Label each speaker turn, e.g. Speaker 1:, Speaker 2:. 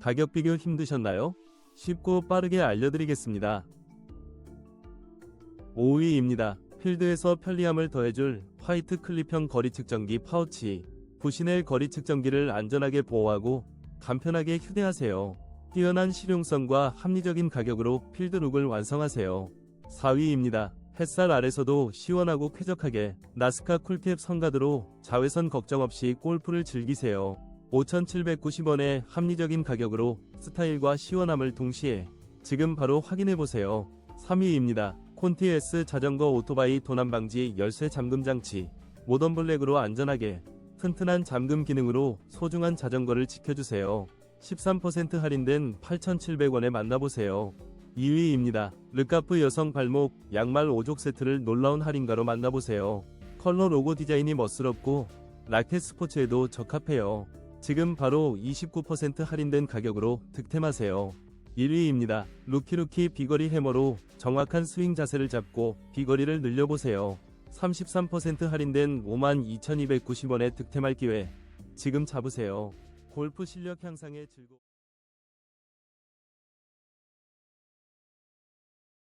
Speaker 1: 가격 비교 힘드셨나요? 쉽고 빠르게 알려드리겠습니다. 5위입니다. 필드에서 편리함을 더해줄 화이트 클립형 거리 측정기 파우치. 부신의 거리 측정기를 안전하게 보호하고 간편하게 휴대하세요. 뛰어난 실용성과 합리적인 가격으로 필드룩을 완성하세요. 4위입니다. 햇살 아래서도 시원하고 쾌적하게 나스카 쿨캡 선가드로 자외선 걱정 없이 골프를 즐기세요. 5,790원의 합리적인 가격으로 스타일과 시원함을 동시에 지금 바로 확인해보세요. 3위입니다. 콘티 S 자전거 오토바이 도난 방지 열쇠 잠금 장치. 모던 블랙으로 안전하게 튼튼한 잠금 기능으로 소중한 자전거를 지켜주세요. 13% 할인된 8,700원에 만나보세요. 2위입니다. 르카프 여성 발목 양말 5족 세트를 놀라운 할인가로 만나보세요. 컬러 로고 디자인이 멋스럽고 라켓 스포츠에도 적합해요. 지금 바로 29% 할인된 가격으로 득템하세요. 1위입니다. 루키루키 비거리 해머로 정확한 스윙 자세를 잡고 비거리를 늘려보세요. 33% 할인된 52,290원에 득템할 기회. 지금 잡으세요. 골프 실력 향상의 즐거